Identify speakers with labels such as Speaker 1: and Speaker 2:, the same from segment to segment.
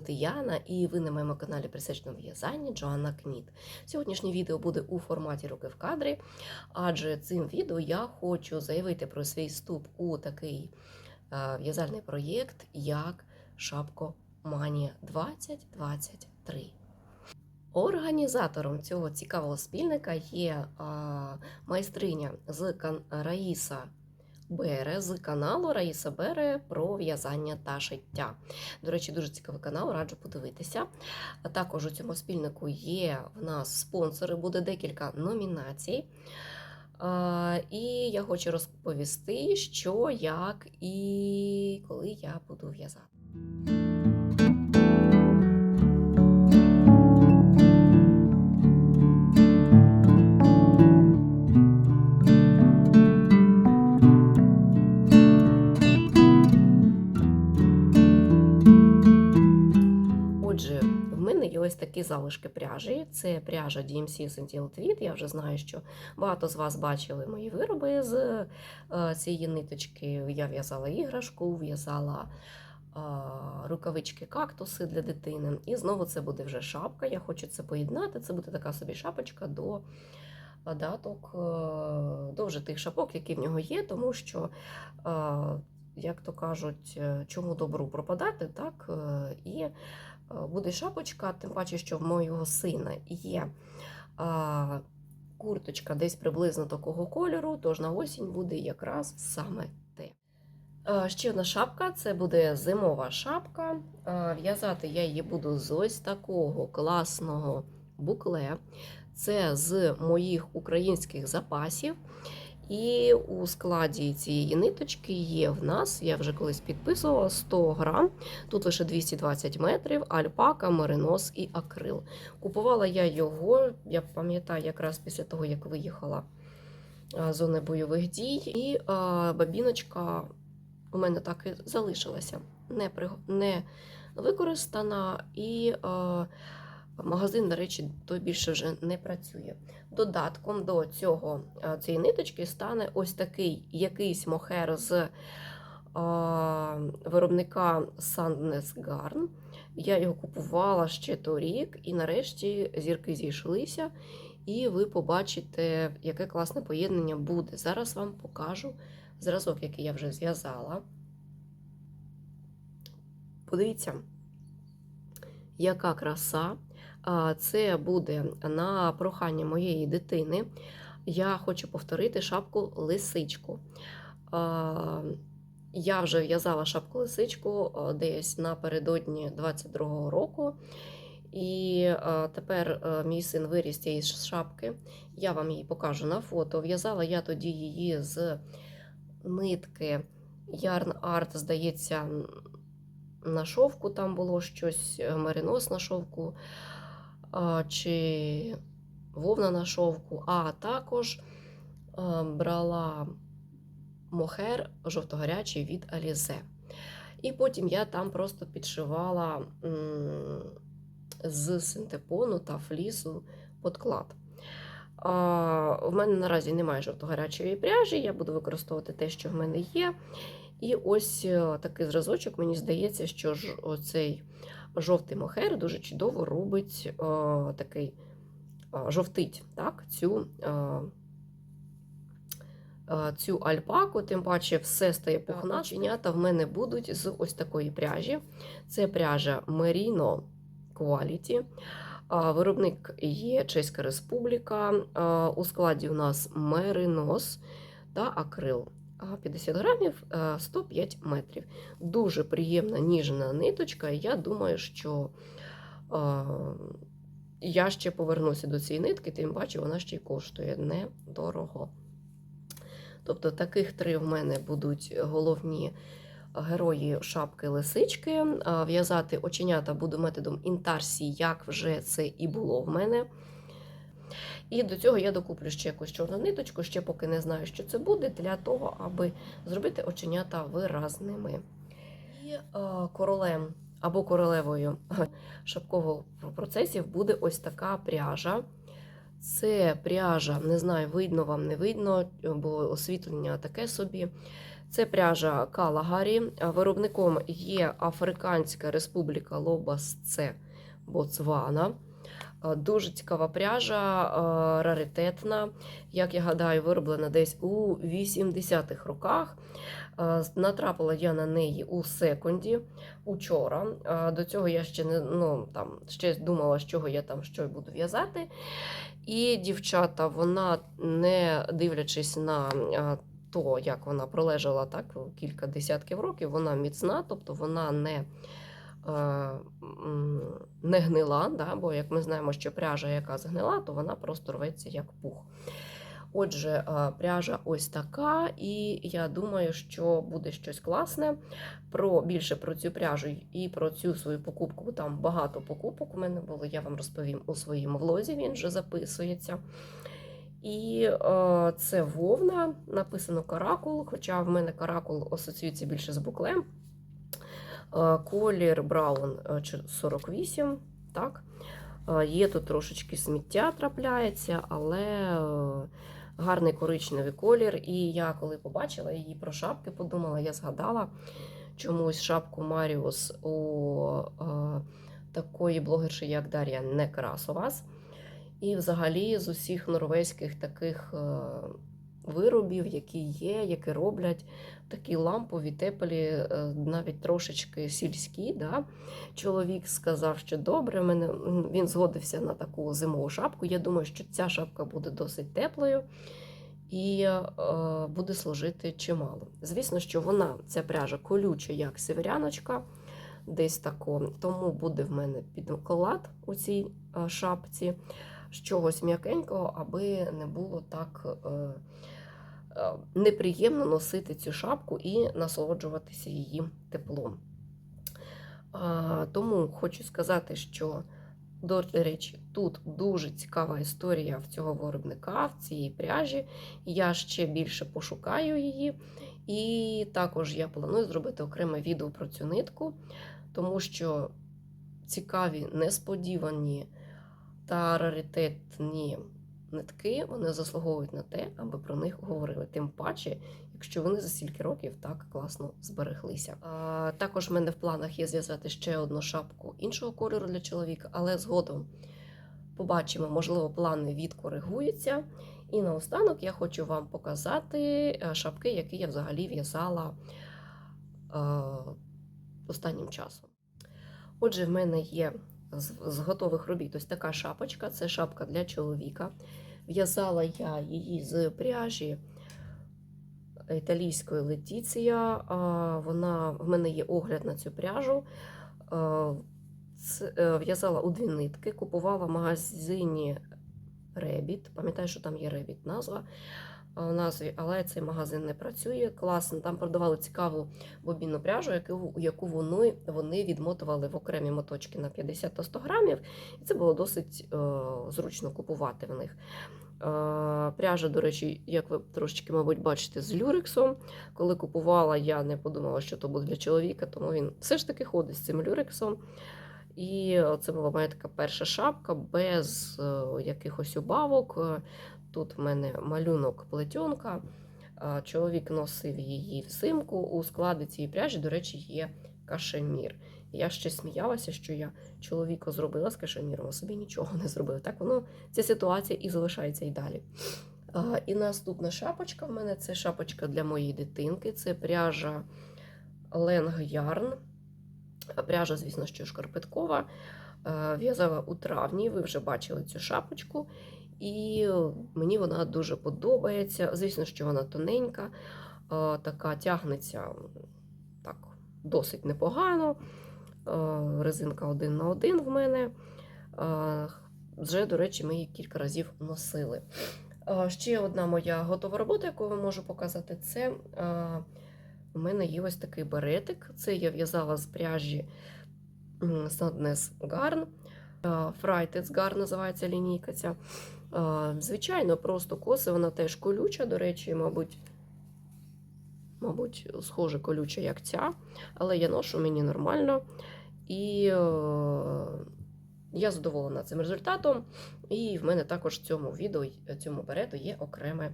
Speaker 1: Звати Яна, і ви на моєму каналі Присечному в'язанні Джоанна Кніт. Сьогоднішнє відео буде у форматі руки в кадрі, адже цим відео я хочу заявити про свій вступ у такий е, в'язальний проєкт, як Шапко Манія 2023. Організатором цього цікавого спільника є а, майстриня з кан- Раїса Бере з каналу Раїса Бере про в'язання та шиття. До речі, дуже цікавий канал, раджу подивитися. Також у цьому спільнику є в нас спонсори, буде декілька номінацій. І я хочу розповісти, що, як і коли я буду в'язати. Такі залишки пряжі. Це пряжа DMC Sentinel Tweed. Я вже знаю, що багато з вас бачили мої вироби з е, цієї ниточки. Я в'язала іграшку, в'язала е, рукавички кактуси для дитини. І знову це буде вже шапка. Я хочу це поєднати. Це буде така собі шапочка до даток, е, до вже тих шапок, які в нього є, тому що. Як то кажуть, чому добру пропадати, так? І буде шапочка, тим паче, що в моєго сина є курточка десь приблизно такого кольору, тож на осінь буде якраз саме те. А, ще одна шапка це буде зимова шапка. А, В'язати я її буду з ось такого класного букле. Це з моїх українських запасів. І у складі цієї ниточки є в нас, я вже колись підписувала 100 грам, тут лише 220 метрів, альпака, меринос і акрил. Купувала я його, я пам'ятаю, якраз після того, як виїхала з зони бойових дій, і а, бабіночка у мене так і залишилася, не, при- не використана, і а, магазин, до речі, той більше вже не працює. Додатком до цього цієї ниточки стане ось такий якийсь мохер з а, виробника Sandnes Garn. Я його купувала ще торік, і нарешті зірки зійшлися, і ви побачите, яке класне поєднання буде. Зараз вам покажу зразок, який я вже зв'язала. Подивіться, яка краса. Це буде на прохання моєї дитини. Я хочу повторити шапку лисичку. Я вже в'язала шапку лисичку десь напередодні 22-го року. І тепер мій син виріс цієї шапки. Я вам її покажу на фото. В'язала я тоді її з нитки Yarn Art, здається, на шовку там було щось, е, меринос на шовку чи вовна на шовку, а також брала мохер жовтогарячий від Alize. І потім я там просто підшивала з синтепону та флісу подклад. В мене наразі немає жовтогарячої пряжі, я буду використовувати те, що в мене є. І ось е, такий зразочок, мені здається, що ж оцей жовтий мохер дуже чудово робить е, такий е, жовтить так, цю, е, е, цю альпаку, тим паче все стає пухнатим. Оченята в мене будуть з ось такої пряжі. Це пряжа Merino Quality. Виробник є Чеська Республіка. У складі у нас меринос та акрил. А, 50 грамів 105 метрів. Дуже приємна ніжна ниточка. Я думаю, що а, я ще повернуся до цієї нитки, тим паче вона ще й коштує недорого. Тобто, таких три в мене будуть головні герої шапки лисички. В'язати оченята буду методом інтарсії, як вже це і було в мене. І до цього я докуплю ще якусь чорну ниточку, ще поки не знаю, що це буде, для того, аби зробити оченята виразними. І е, королем або королевою шапкового процесів буде ось така пряжа. Це пряжа, не знаю, видно вам, не видно, бо освітлення таке собі. Це пряжа Калагарі. Виробником є Африканська Республіка Лобас, це Боцвана. Е, Дуже цікава пряжа, е, раритетна. Як я гадаю, вироблена десь у 80-х роках. Е, Натрапила я на неї у секунді учора. До цього я ще не ну, там, ще думала, з чого я там що буду в'язати. І дівчата, вона, не дивлячись на то, як вона пролежала так кілька десятків років, вона міцна, тобто вона не, не гнила, да? бо як ми знаємо, що пряжа, яка згнила, то вона просто рветься як пух. Отже, е, пряжа ось така, і я думаю, що буде щось класне. Про більше про цю пряжу і про цю свою покупку. Там багато покупок у мене було. Я вам розповім у своєму влозі. Він вже записується. І е, це вовна, написано каракул, хоча в мене каракул асоціюється більше з буклем. Е, колір Браун е, 48. Так. Е, є тут трошечки сміття трапляється, але е, гарний коричневий колір. І я коли побачила її про шапки, подумала, я згадала чомусь шапку Маріус у е, такої блогерші, як Дар'я Некрасовас. І взагалі з усіх норвезьких таких е, виробів, які є, які роблять такі лампові, теплі, е, навіть трошечки сільські. Да? Чоловік сказав, що добре, мене, він згодився на таку зимову шапку. Я думаю, що ця шапка буде досить теплою і е, буде служити чимало. Звісно, що вона, ця пряжа, колюча, як северяночка, десь тако. Тому буде в мене підклад у цій е, шапці з чогось м'якенького, аби не було так неприємно носити цю шапку і насолоджуватися її теплом. Тому хочу сказати, що, до речі, тут дуже цікава історія в цього виробника, в цій пряжі. Я ще більше пошукаю її. І також я планую зробити окреме відео про цю нитку, тому що цікаві, несподівані та раритетні нитки вони заслуговують на те, аби про них говорили. Тим паче, якщо вони за стільки років так класно збереглися. А, також в мене в планах є зв'язати ще одну шапку іншого кольору для чоловіка, але згодом побачимо, можливо, плани відкоригуються. І наостанок я хочу вам показати е, шапки, які я взагалі в'язала е, останнім часом. Отже, в мене є з, з готових робіт ось така шапочка це шапка для чоловіка. В'язала я її з пряжі італійської Летіція. Вона, в мене є огляд на цю пряжу. Е, В'язала у дві нитки, купувала в магазині Ребіт. Пам'ятаю, що там є Ребіт назва назві, але цей магазин не працює. Класно. Там продавали цікаву бобінну пряжу, яку, яку вони, вони відмотували в окремі моточки на 50 та 100 грамів. І це було досить е, зручно купувати в них. Е, Пряжа, до речі, як ви трошечки, мабуть, бачите, з люрексом. Коли купувала, я не подумала, що то буде для чоловіка, тому він все ж таки ходить з цим люрексом. І це була моя така перша шапка без е, якихось убавок. Тут в мене малюнок плетенка. Е, Чоловік носив її взимку. У складі цієї пряжі, до речі, є кашемір. Я ще сміялася, що я чоловіку зробила з кашеміром, а собі нічого не зробила. Так воно ця ситуація і залишається і далі. А, І наступна шапочка в мене це шапочка для моєї дитинки. Це пряжа Ленг Ярн. Пряжа, звісно, що шкарпеткова. В'язала у травні, ви вже бачили цю шапочку. І мені вона дуже подобається. Звісно, що вона тоненька, е, така тягнеться так, досить непогано. Е, Резинка один на один в мене. Е, Вже, до речі, ми її кілька разів носили. Е, Ще одна моя готова робота, яку я можу показати, це е, у мене є ось такий беретик. Це я в'язала з пряжі м, Sadness Garn. Frighted називається лінійка ця. Е, Звичайно, просто коси, вона теж колюча, до речі, мабуть, мабуть, схоже колюча, як ця, але я ношу мені нормально. І е, я задоволена цим результатом. І в мене також в цьому відео, цьому берету є окреме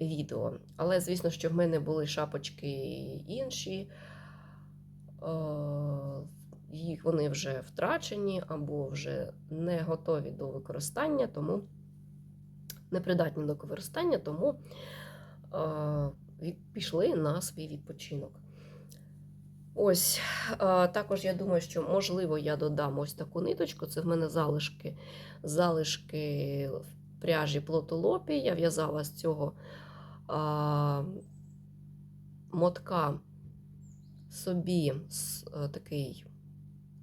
Speaker 1: відео. Але, звісно, що в мене були шапочки інші, е, їх вони вже втрачені або вже не готові до використання, тому непридатні до використання, тому е, пішли на свій відпочинок. Ось е, також я думаю, що можливо я додам ось таку ниточку. Це в мене залишки, залишки в пряжі плотолопі. Я в'язала з цього а, мотка собі е, такий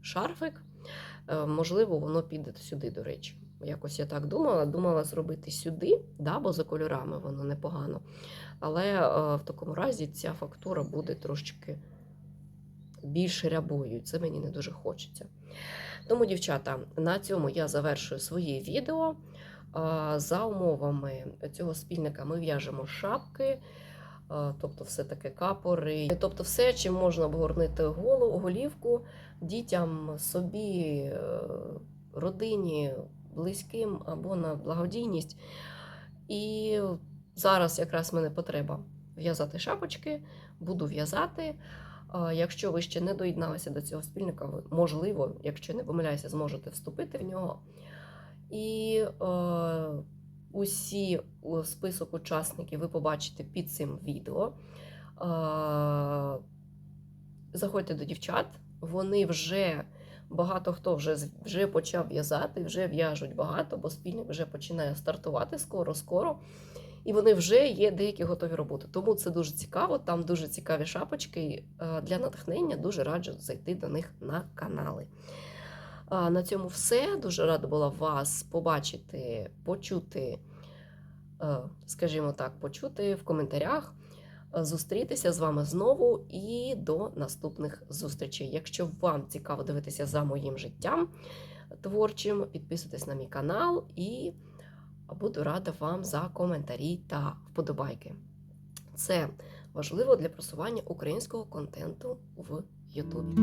Speaker 1: шарфик. Е, Можливо, воно піде сюди, до речі. Якось я так думала. Думала зробити сюди, да, бо за кольорами воно непогано. Але е, в такому разі ця фактура буде трошечки більш рябою. Це мені не дуже хочеться. Тому, дівчата, на цьому я завершую своє відео. А, За умовами цього спільника ми в'яжемо шапки, тобто все таке капори, тобто все, чим можна обгорнити голову, голівку дітям, собі, е, родині, близьким або на благодійність. І зараз якраз мене потреба в'язати шапочки, буду в'язати. Якщо ви ще не доєдналися до цього спільника, можливо, якщо не помиляюся, зможете вступити в нього. І е, усі список учасників ви побачите під цим відео. Е, заходьте до дівчат, вони вже багато хто вже, вже почав в'язати, вже в'яжуть багато, бо спільник вже починає стартувати скоро-скоро. І вони вже є деякі готові роботи. Тому це дуже цікаво. Там дуже цікаві шапочки. Е, Для натхнення дуже раджу зайти до них на канали. На цьому все. Дуже рада була вас побачити, почути, е, скажімо так, почути в коментарях, зустрітися з вами знову і до наступних зустрічей. Якщо вам цікаво дивитися за моїм життям творчим, підписуйтесь на мій канал і буду рада вам за коментарі та вподобайки. Це важливо для просування українського контенту в Ютубі.